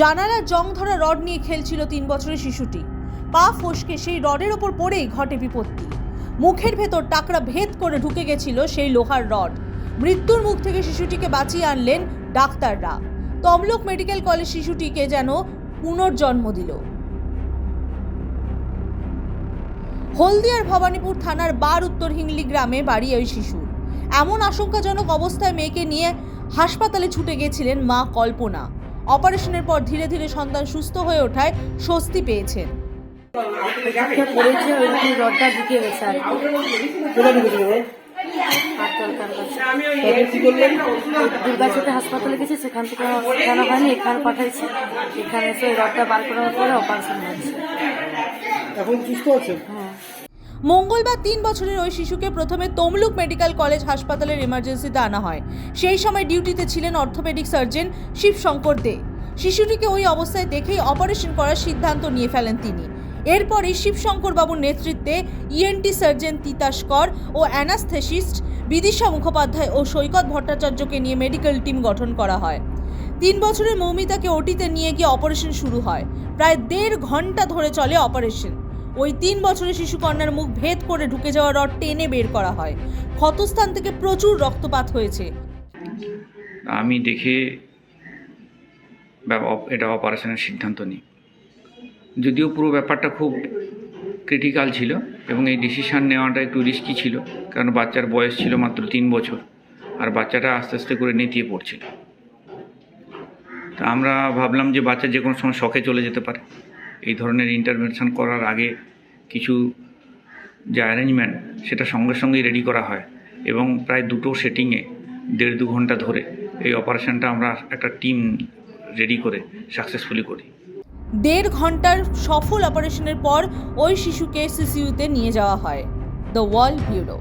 জানালা জং ধরা রড নিয়ে খেলছিল তিন বছরের শিশুটি। পা ফসকে সেই রডের ওপর পড়েই ঘটে বিপত্তি। মুখের ভেতর টাকরা ভেদ করে ঢুকে গেছিল সেই লোহার রড। মৃত্যুর মুখ থেকে শিশুটিকে বাঁচিয়ে আনলেন ডাক্তাররা। তমলুক মেডিকেল কলেজ শিশুটিকে যেন পুনর্জন্ম দিল। হলদিয়ার ভবানীপুর থানার বার উত্তর হিংলি গ্রামে বাড়ি ওই শিশুর। এমন আশঙ্কাজনক অবস্থায় মেয়েকে নিয়ে হাসপাতালে ছুটে গেছিলেন মা কল্পনা। অপারেশনের পর ধীরে ধীরে সন্তান সুস্থ হয়ে ওঠায় স্বস্তি পেয়েছেন ওই রডটা ঢুকে গেছে আর হাসপাতালে গেছে সেখান থেকে সেখানে হয়নি? এখানে পাঠাইছে। এখানে এসে ওই রডটা বার করার পরে অপারেশন হয়েছে। এখন সুস্থ আছেন হ্যাঁ। মঙ্গলবার তিন বছরের ওই শিশুকে প্রথমে তমলুক মেডিকেল কলেজ হাসপাতালের এমার্জেন্সিতে আনা হয়। সেই সময় ডিউটিতে ছিলেন অর্থোপেডিক সার্জন শিবশঙ্কর দে। শিশুটিকে ওই অবস্থায় দেখেই অপারেশন করার সিদ্ধান্ত নিয়ে ফেলেন তিনি। এরপরই শিবশঙ্কর বাবুর নেতৃত্বে ইএনটি সার্জন তিতাস কর ও অ্যানাস্থেসিস্ট বিদিশা মুখোপাধ্যায় ও সৈকত ভট্টাচার্যকে নিয়ে মেডিকেল টিম গঠন করা হয়। তিন বছরের মৌমিতাকে ওটিতে নিয়ে গিয়ে অপারেশন শুরু হয়। প্রায় দেড় ঘণ্টা ধরে চলে অপারেশন। ওই তিন বছরের শিশুকন্যার মুখ ভেদ করে ঢুকে যাওয়া রড টেনে বের করা হয়। ক্ষতস্থান থেকে প্রচুর রক্তপাত হয়েছে। আমি দেখে এটা অপারেশনের সিদ্ধান্ত নিই। যদিও পুরো ব্যাপারটা খুব ক্রিটিক্যাল ছিল এবং এই ডিসিশান নেওয়াটা একটু রিস্কি ছিল, কারণ বাচ্চার বয়স ছিল মাত্র তিন বছর আর বাচ্চাটা আস্তে আস্তে করে নেতিয়ে পড়ছিল। তা আমরা ভাবলাম যে বাচ্চা যে কোনো সময় শখে চলে যেতে পারে। এই ধরনের ইন্টারভেনশন করার আগে কিছু যে অ্যারেঞ্জমেন্ট সেটা সঙ্গে সঙ্গেই রেডি করা হয় এবং প্রায় দুটো সেটিংয়ে দেড় দু ঘণ্টা ধরে এই অপারেশনটা আমরা একটা টিম রেডি করে সাকসেসফুলি করি। দেড় ঘণ্টার সফল অপারেশনের পর ওই শিশুকে সিসিইউতে নিয়ে যাওয়া হয়। The world bureau